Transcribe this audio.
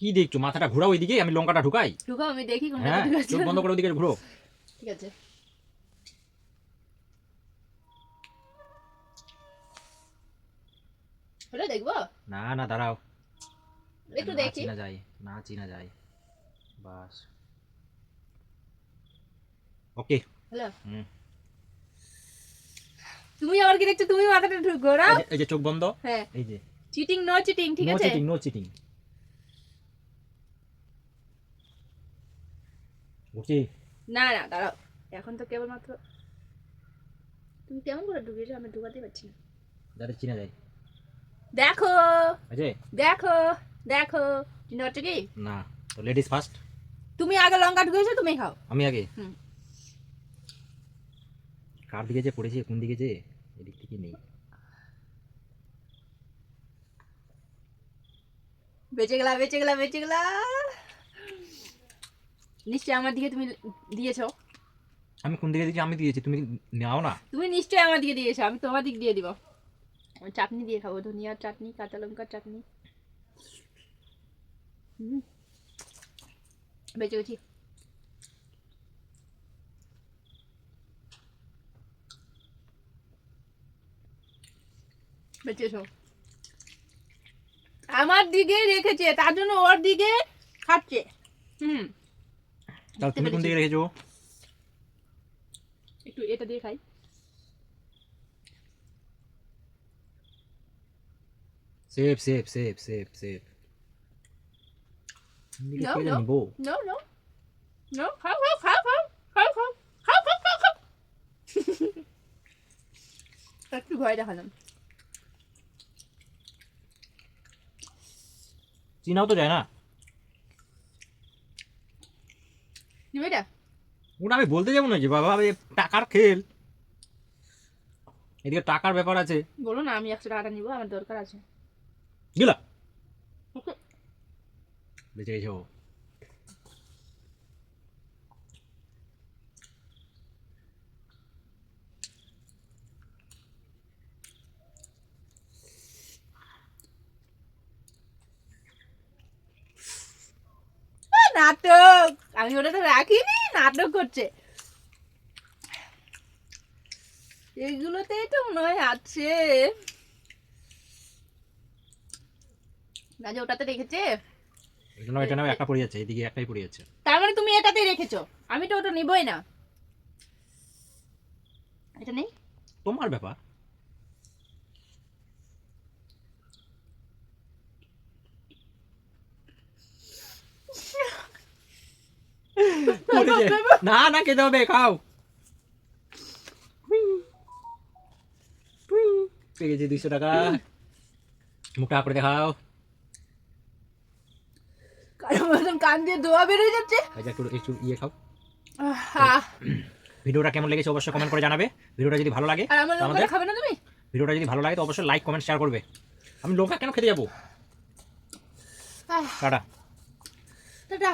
কি দেখছ? মাথাটা ঘোরাও ওইদিকে আমি লঙ্কাটা ঢুকাই। ঢুকাও আমি দেখি কোনটা হ্যাঁ ঠিক আছে চোখ বন্ধ করে ওদিকে ঘুরো। ঠিক আছে। হলো দেখব? না না দাঁড়াও। একটু না দেখি। চিনা যায় না চিনা যায়। বাস। ওকে। হুম। তুমি আবার কি দেখছ? তুমি মাথাটা ঢুক ঘোরাও এই যে চোখ বন্ধ। হ্যাঁ। এই যে। চিটিং নো চিটিং ঠিক নো আছে? চিটিং নো চিটিং বুঝছি না না দাঁড়াও। এখন তো কেবলমাত্র তুমি কেমন করে ঢুকিয়েছো আমি ঢুকাতে পারছি না। যাতে চিনা যায় দেখো। দেখো দেখো। চিনতে পারছ কি? না তো লেডিস ফার্স্ট তুমি আগে লঙ্কা ঢুকিয়েছো তুমি খাও। আমি আগে? হুম। কার দিকে যে পড়েছে কোন দিকে যে এদিক থেকে নেই। বেঁচে গেলা বেঁচে গেলা বেঁচে গেলা। নিশ্চয়ই আমার দিকে তুমি দিয়েছ। আমি কোন দিকে দিয়েছি? আমি দিয়েছি। তুমি নাও না। তুমি নিশ্চয়ই আমার দিকে দিয়েছ। আমি তোমার দিক দিয়ে দিব। চাটনি দিয়ে খাব। ধনিয়ার চাটনি কাঁচা লঙ্কার চাটনি। হুম। বেঁচে গেছি। বেঁচে আমার দিকে রেখেছে। তার জন্য ওর দিকে খাচ্ছে। হুম। তাহলে তুমি কোন দিকে রেখেছো? একটু এটা দিয়ে খাই। Safe safe safe safe safe No, no. No, no. No, খাও খাও খাও খাও খাও খাও খাও খাও খাও খাও। একটু ভয় দেখালাম। চিনাও তো যায় না। নিবে এটা ওটা আমি বলতে যাব না যে বাবা টাকার খেল। এদিকে টাকার ব্যাপার আছে। বলো না আমি একশো টাকাটা নিবো আমার দরকার আছে। গেলা। বেঁচে গেছো নাটক। আমি ওটা তো রাখিনি নাটক করছে। এগুলোতেই তো মনে হয় আছে। ওটাতে রেখেছে? এটা একটা পড়ে যাচ্ছে এদিকে একটাই পড়ে যাচ্ছে। তার মানে তুমি এটাতেই রেখেছো? আমি তো ওটা নিবই না। এটা নেই? তোমার ব্যাপার। পড়েছে। না না খেতে হবে খাও। পেয়ে গেছি দুইশো টাকা। মুখটা করে দেখাও। কান দিয়ে দোয়া বেরোয় যাচ্ছে। যে একটু একটু ইয়ে খাও। ভিডিওটা কেমন লেগেছে অবশ্যই কমেন্ট করে জানাবে। ভিডিওটা যদি ভালো লাগে আমাদের খাবে না তুমি? ভিডিওটা যদি ভালো লাগে তো অবশ্যই লাইক কমেন্ট শেয়ার করবে। আমি লঙ্কা কেন খেতে যাব? টাটা। টাটা।